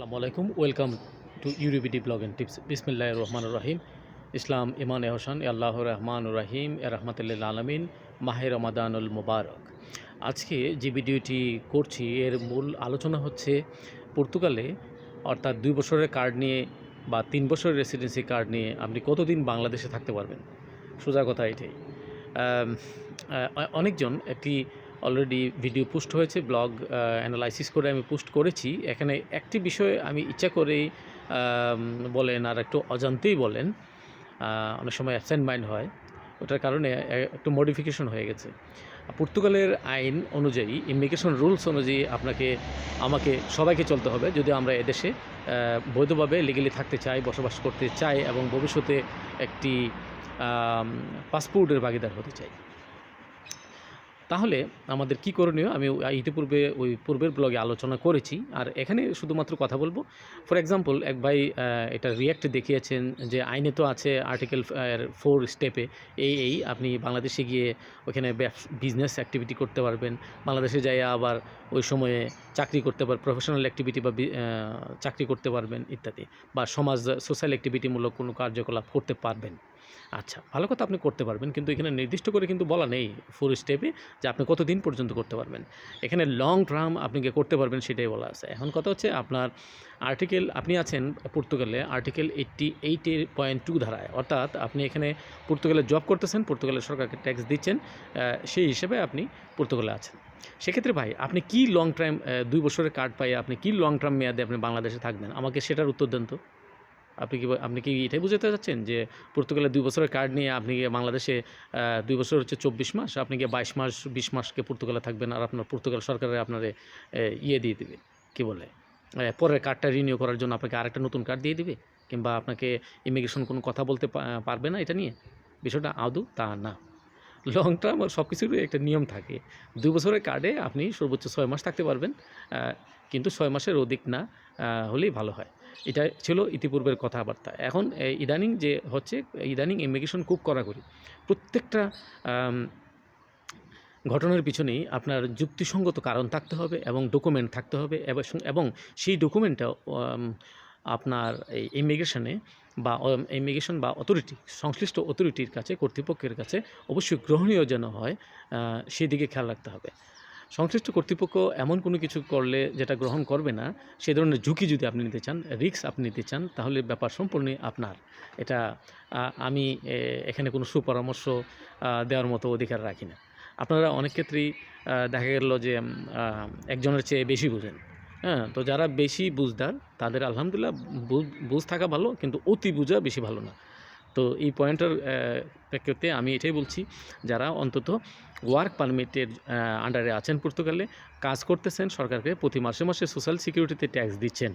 আসসালামু আলাইকুম। Welcome to ইউরিবিডি ব্লগ অ্যান্ড টিপস বিসমিল্লাহ রহমান রহিম। ইসলাম ইমান এহসান আল্লাহ রহমান রহিম, এ রহমতুল্লাহ আলমিন, মাহে রমাদানুল মুবারক। আজকে যে ভিডিওটি করছি, এর মূল আলোচনা হচ্ছে পর্তুগালে, অর্থাৎ দুই বছরের কার্ড নিয়ে বা তিন বছরের রেসিডেন্সি কার্ড নিয়ে আপনি কতদিন বাংলাদেশে থাকতে পারবেন? সোজা কথা এটাই। অনেকজন একটি অলরেডি ভিডিও পোস্ট হয়েছে, ব্লগ অ্যানালাইসিস করে আমি পোস্ট করেছি। এখানে একটি বিষয় আমি ইচ্ছা করেই বলেন আর একটু অজান্তেই বলেন অনেক সময় অ্যাবসেন্ট মাইন্ড হয়, ওটার কারণে একটু মডিফিকেশন হয়ে গেছে। পর্তুগালের আইন অনুযায়ী ইমিগ্রেশন রুলস অনুযায়ী আপনাকে, আমাকে, সবাইকে চলতে হবে। যদি আমরা এদেশে বৈধভাবে লিগেলি থাকতে চাই, বসবাস করতে চাই এবং ভবিষ্যতে একটি পাসপোর্টের ভাগিদার হতে চাই। তাহলে আমাদের কি করণীয়? আমি ইতিপূর্বে ওই পূর্বের ব্লগে আলোচনা করেছি। আর এখানে শুধুমাত্র কথা বলব। ফর এক্সাম্পল এক ভাই এটা রিয়াক্ট দেখিয়েছেন যে আইনে তো আছে আর্টিকেল ফোর স্টেপে এই এই, আপনি বাংলাদেশে গিয়ে ওখানে বিজনেস অ্যাক্টিভিটি করতে পারবেন। বাংলাদেশে যাই আবার ওই সময়ে চাকরি করতে পার প্রফেশনাল অ্যাক্টিভিটি বা চাকরি করতে পারবেন ইত্যাদি। বা সমাজ সোশ্যাল অ্যাক্টিভিটিমূলক কোনো কার্যকলাপ করতে পারবেন। আচ্ছা ভালো কথা আপনি করতে পারবেন, কিন্তু এখানে নির্দিষ্ট করে কিন্তু বলা নেই ফোর স্টেপে যে আপনি কতদিন পর্যন্ত করতে পারবেন। এখানে লং টার্ম আপনি কি করতে পারবেন সেটাই বলা আছে। এখন কথা হচ্ছে আপনার আর্টিকেল আপনি আছেন পর্তুগালে আর্টিকেল এইট্টি এইটের পয়েন্ট টু ধারায়। অর্থাৎ আপনি এখানে পর্তুগালে জব করতেছেন পর্তুগালের সরকারকে ট্যাক্স দিচ্ছেন সেই হিসেবে আপনি পর্তুগালে আছেন। সেক্ষেত্রে ভাই, আপনি কি লং টাইম দুই বছরের কার্ড পাই আপনি কি লং টার্ম মেয়াদে আপনি বাংলাদেশে থাকবেন? আমাকে সেটার উত্তর দেন তো। আপনি কি আপনি কি এটাই বুঝাতে চাচ্ছেন যে পর্তুগালের দুই বছরের কার্ড নিয়ে আপনি বাংলাদেশে দুই বছর হচ্ছে চব্বিশ মাস, আপনি গিয়ে বাইশ মাস, বিশ মাসকে পর্তুগালে থাকবেন আর আপনার পর্তুগাল সরকারের আপনার ইয়ে দিয়ে দেবে। কি বলে? পরের কার্ডটা রিনিউ করার জন্য আপনাকে আরেকটা নতুন কার্ড দিয়ে দিবে? কিংবা আপনাকে ইমিগ্রেশন কোনো কথা বলতে পারবে না এটা নিয়ে? বিষয়টা আদৌ তা না। লং টার্ম সব কিছুরই একটা নিয়ম থাকে। দুই বছরের কার্ডে আপনি সর্বোচ্চ ছয় মাস থাকতে পারবেন কিন্তু ছয় মাসের অধিক না হলেই ভালো হয়। এটা ছিল ইতিপূর্বের কথাবার্তা। এখন ইদানিং যে হচ্ছে, ইদানিং ইমিগ্রেশন খুব কড়াকড়ি। প্রত্যেকটা ঘটনার পিছনেই আপনার যুক্তিসঙ্গত কারণ থাকতে হবে এবং ডকুমেন্ট থাকতে হবে এবং সেই ডকুমেন্টটা আপনার এই ইমিগ্রেশনে বা ইমিগ্রেশন বা অথরিটি, সংশ্লিষ্ট অথরিটির কাছে, কর্তৃপক্ষের কাছে অবশ্যই গ্রহণীয় যেন হয় সেদিকে খেয়াল রাখতে হবে। সংশ্লিষ্ট কর্তৃপক্ষ এমন কোনো কিছু করলে যেটা গ্রহণ করবে না, সে ধরনের ঝুঁকি যদি আপনি নিতে চান, রিস্ক আপনি নিতে চান, তাহলে ব্যাপার সম্পূর্ণই আপনার। এটা আমি এখানে কোনো সুপরামর্শ দেওয়ার মতো অধিকার রাখি না। আপনারা অনেক ক্ষেত্রেই দেখা গেল যে একজনের চেয়ে বেশি বুঝেন। হ্যাঁ তো যারা বেশি বুঝদার, তাদের আলহামদুলিল্লাহ বুঝ থাকা ভালো, কিন্তু অতি বুঝা বেশি ভালো না। তো এই পয়েন্টের প্রেক্ষিতে আমি এটাই বলছি, যারা অন্তত ওয়ার্ক পারমিটের আন্ডারে আছেন পর্তুগালে, কাজ করতেছেন, সরকারকে প্রতি মাসে মাসে সোশ্যাল সিকিউরিটিতে ট্যাক্স দিচ্ছেন,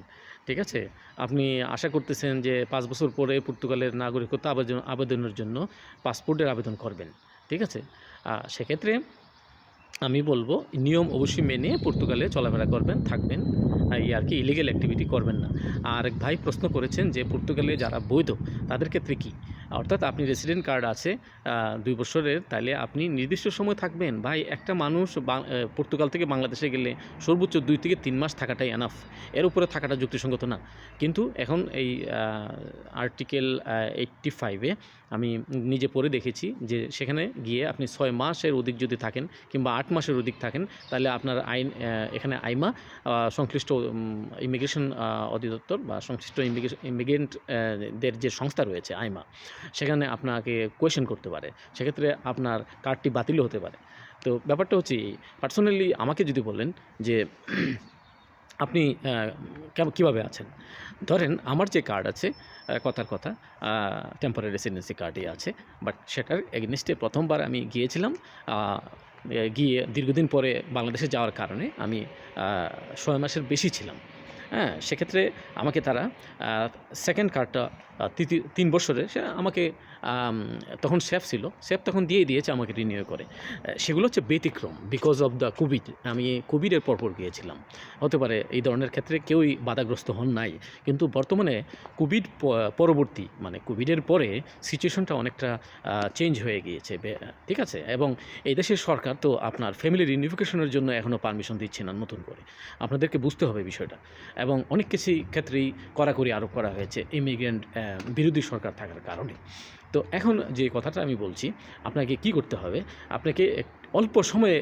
ঠিক আছে? আপনি আশা করতেছেন যে পাঁচ বছর পরে পর্তুগালের নাগরিকত্ব আবেদন আবেদনের জন্য পাসপোর্টের আবেদন করবেন, ঠিক আছে? সেক্ষেত্রে আমি বলব, নিয়ম অবশ্যই মেনে পর্তুগালে চলাফেরা করবেন, থাকবেন এই আর কি ইলিগেল অ্যাক্টিভিটি করবেন না। আর এক ভাই প্রশ্ন করেছেন যে, পর্তুগালে যারা বৈধ, তাদের ক্ষেত্রে কী? অর্থাৎ আপনি রেসিডেন্ট কার্ড আছে দুই বছরের তাহলে আপনি নির্দিষ্ট সময় থাকবেন। ভাই, একটা মানুষ পর্তুগাল থেকে বাংলাদেশে গেলে সর্বোচ্চ দুই থেকে তিন মাস থাকাটাই এনাফ এর উপরে থাকাটা যুক্তিসঙ্গত না। কিন্তু এখন এই আর্টিকেল এইট্টি ফাইভে আমি নিজে পড়ে দেখেছি যে সেখানে গিয়ে আপনি ছয় মাসের অধিক যদি থাকেন কিংবা আট মাসের অধিক থাকেন তাহলে আপনার আইন এখানে আইমা সংশ্লিষ্ট ইমিগ্রেশন অধিদপ্তর বা সংশ্লিষ্ট ইমিগ্রেশন ইমিগ্রেন্টদের যে সংস্থা রয়েছে, আইমা সেখানে আপনাকে কোয়েশন করতে পারে। সেক্ষেত্রে আপনার কার্ডটি বাতিলও হতে পারে। তো ব্যাপারটা হচ্ছে পার্সোনালি আমাকে যদি বলেন যে আপনি কীভাবে আছেন? ধরেন আমার যে কার্ড আছে কথার কথা টেম্পোরারি রেসিডেন্সি কার্ডই আছে বাট সেটার এগেনিস্টে প্রথমবার আমি গিয়েছিলাম গিয়ে দীর্ঘদিন পরে বাংলাদেশে যাওয়ার কারণে আমি ছয় মাসের বেশি ছিলাম। হ্যাঁ সেক্ষেত্রে আমাকে তারা সেকেন্ড কার্ডটা তিন বছরে সে আমাকে তখন সেফ ছিল। সেফ তখন দিয়ে দিয়েছে আমাকে রিনিউ করে। সেগুলো হচ্ছে ব্যতিক্রম বিকজ অফ দ্য কোভিড আমি কোভিডের পরপর গিয়েছিলাম। হতে পারে এই ধরনের ক্ষেত্রে কেউই বাধাগ্রস্ত হন নাই। কিন্তু বর্তমানে কোভিড পরবর্তী মানে কোভিডের পরে সিচুয়েশনটা অনেকটা চেঞ্জ হয়ে গিয়েছে। ঠিক আছে? এবং এই দেশের সরকার তো আপনার ফ্যামিলি রিউনিফিকেশনের জন্য এখনও পারমিশন দিচ্ছে না নতুন করে। আপনাদেরকে বুঝতে হবে বিষয়টা। এবং অনেক কিছু ক্ষেত্রেই কড়াকড়ি আরোপ করা হয়েছে ইমিগ্রেন্ট বিরোধী সরকার থাকার কারণে। তো এখন যে কথাটা আমি বলছি, আপনাকে কি করতে হবে? আপনাকে অল্প সময়ে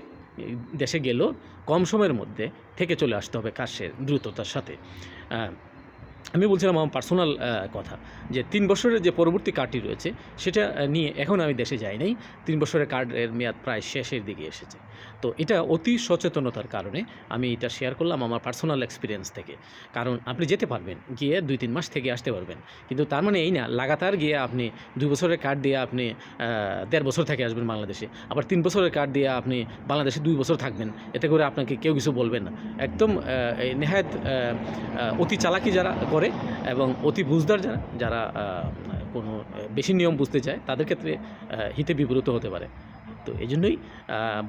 দেশে গেলেও কম সময়ের মধ্যে থেকে চলে আসতে হবে কাশের দ্রুততার সাথে। আমি বলছিলাম আমার পার্সোনাল কথা যে তিন বছরের যে পরবর্তী কার্ডটি রয়েছে, সেটা নিয়ে এখন আমি দেশে যাই নাই। তিন বছরের কার্ডের মেয়াদ প্রায় শেষের দিকে এসেছে। তো এটা অতি সচেতনতার কারণে আমি এটা শেয়ার করলাম আমার পার্সোনাল এক্সপিরিয়েন্স থেকে। কারণ আপনি যেতে পারবেন, গিয়ে দুই তিন মাস থেকে আসতে পারবেন। কিন্তু তার মানে এই না, লাগাতার গিয়ে আপনি দুই বছরের কার্ড দিয়ে আপনি দেড় বছর থেকে আসবেন বাংলাদেশে। আবার তিন বছরের কার্ড দিয়ে আপনি বাংলাদেশে দুই বছর থাকবেন। এতে করে আপনাকে কেউ কিছু বলবেন না। একদম নেহায়ত অতি চালাকি যারা করে এবং অতি বুঝদার যারা যারা কোনো বেশি নিয়ম বুঝতে চায়, তাদের ক্ষেত্রে হিতে বিব্রত হতে পারে। তো এই জন্যই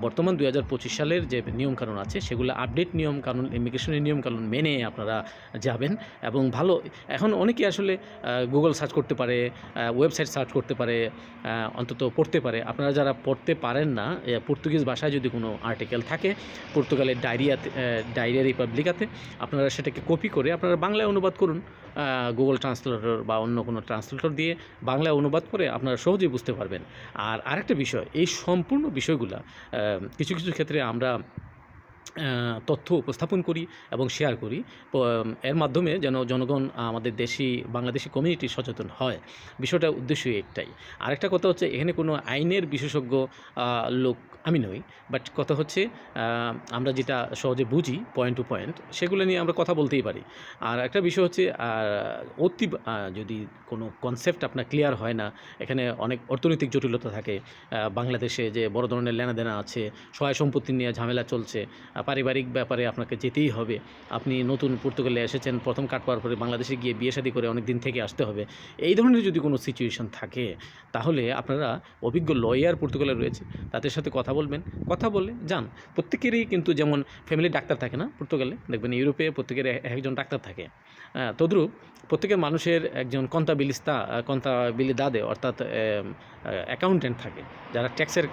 বর্তমান দুই হাজার পঁচিশ সালের যে নিয়মকানুন আছে, সেগুলো আপডেট নিয়মকানুন ইমিগ্রেশনের নিয়মকানুন মেনে আপনারা যাবেন এবং ভালো, এখন অনেকে আসলে গুগল সার্চ করতে পারে ওয়েবসাইট সার্চ করতে পারে অন্তত পড়তে পারে। আপনারা যারা পড়তে পারেন না পর্তুগিজ ভাষায় যদি কোনো আর্টিকেল থাকে পর্তুগালের ডায়রিয়াতে ডায়রিয়া রিপাবলিকাতে আপনারা সেটাকে কপি করে আপনারা বাংলায় অনুবাদ করুন গুগল ট্রান্সলেটর বা অন্য কোনো ট্রান্সলেটর দিয়ে বাংলায় অনুবাদ করে আপনারা সহজেই বুঝতে পারবেন। আর আরেকটা বিষয়, এই সম্পূর্ণ বিষয়গুলা কিছু কিছু ক্ষেত্রে আমরা তথ্য উপস্থাপন করি এবং শেয়ার করি। এর মাধ্যমে যেন জনগণ আমাদের দেশি, বাংলাদেশি কমিউনিটি সচেতন হয়। বিষয়টা উদ্দেশ্যই একটাই। আরেকটা কথা হচ্ছে, এখানে কোনো আইনের বিশেষজ্ঞ লোক আমি নই। বাট কথা হচ্ছে আমরা যেটা সহজে বুঝি পয়েন্ট টু পয়েন্ট সেগুলো নিয়ে আমরা কথা বলতেই পারি। আর একটা বিষয় হচ্ছে অতি যদি কোনো কনসেপ্ট আপনার ক্লিয়ার হয় না, এখানে অনেক অর্থনৈতিক জটিলতা থাকে। বাংলাদেশে যে বড় ধরনের লেনাদেনা আছে, সহায় সম্পত্তি নিয়ে ঝামেলা চলছে পারিবারিক ব্যাপারে আপনাকে যেতেই হবে। আপনি নতুন পর্তুগালে এসেছেন, প্রথম কাট পাওয়ার পরে বাংলাদেশে গিয়ে বিয়ে শাদি করে অনেক দিন থেকে আসতে হবে। এই ধরনের যদি কোনো সিচুয়েশন থাকে, তাহলে আপনারা অভিজ্ঞ লয়ার পর্তুগালে রয়েছে, তাদের সাথে কথা বলবেন। কথা বলে যান। প্রত্যেকেরই কিন্তু যেমন ফ্যামিলি ডাক্তার থাকে না পর্তুগালে, দেখবেন ইউরোপে প্রত্যেকের একজন ডাক্তার থাকে। তদ্রূপ প্রত্যেকের মানুষের একজন কন্তাবিলিস্তা কন্তাবিলি দাদে অর্থাৎ অ্যাকাউন্টেন্ট থাকে, যারা ট্যাক্সের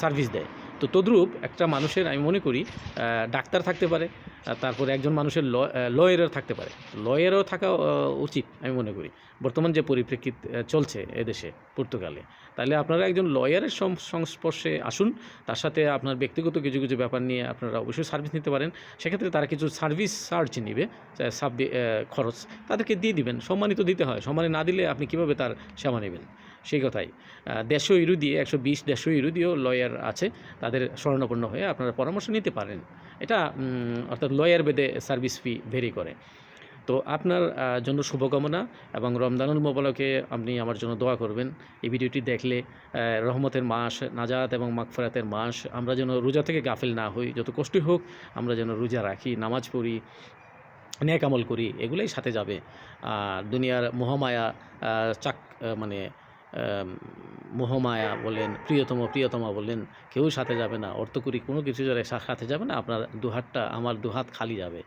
সার্ভিস দেয়। তো তদ্রূপ একটা মানুষের, আমি মনে করি ডাক্তার থাকতে পারে তারপরে একজন মানুষের লয়ারও থাকতে পারে। লয়ারও থাকা উচিত, আমি মনে করি। বর্তমান যে পরিপ্রেক্ষিত চলছে এদেশে, পর্তুগালে, তাহলে আপনারা একজন লয়ারের সংস্পর্শে আসুন, তার সাথে আপনার ব্যক্তিগত কিছু কিছু ব্যাপার নিয়ে আপনারা অবশ্যই সার্ভিস নিতে পারেন। সেক্ষেত্রে তারা কিছু সার্ভিস চার্জ নিবে সাব খরচ, তাদেরকে দিয়ে দিবেন, সম্মানিত দিতে হয়, সম্মানে না দিলে আপনি কীভাবে তার সেবা নেবেন? সেই কথাই। দেড়শো ইউরো দিয়ে একশো বিশ দেড়শো ইউরো দিয়েও লয়ার আছে, তাদের স্মরণাপন্ন হয়ে আপনারা পরামর্শ নিতে পারেন। এটা অর্থাৎ লয়ার বেদে সার্ভিস ফি ভেরি করে। তো আপনার জন্য শুভকামনা এবং রমজানুল মোবালকে আপনি আমার জন্য দোয়া করবেন। এই ভিডিওটি দেখলে রহমতের মাস, নাজাত এবং মাগফরাতের মাস, আমরা যেন রোজা থেকে গাফিল না হই। যত কষ্টই হোক, আমরা যেন রোজা রাখি, নামাজ পড়ি, নেক আমল করি, এগুলোই সাথে যাবে। আর দুনিয়ার মহামায়া চাক মানে মোহমায়া বলেন, প্রিয়তম, প্রিয়তমা বলেন, কেউ সাথে যাবে না। অর্থকরি কোনো কিছু যারা সাথে যাবে না, আপনার দুহাতটা, আমার দুহাত খালি যাবে।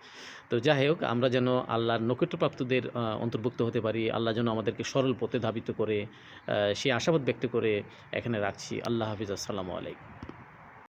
তো যাই হোক, আমরা যেন আল্লাহর নৈকট্যপ্রাপ্তদের অন্তর্ভুক্ত হতে পারি। আল্লাহ যেন আমাদেরকে সরল পথে ধাবিত করে সে আশাবাদ ব্যক্ত করে এখানে রাখছি। আল্লাহ হাফিজ, আসসালামু আলাইকুম।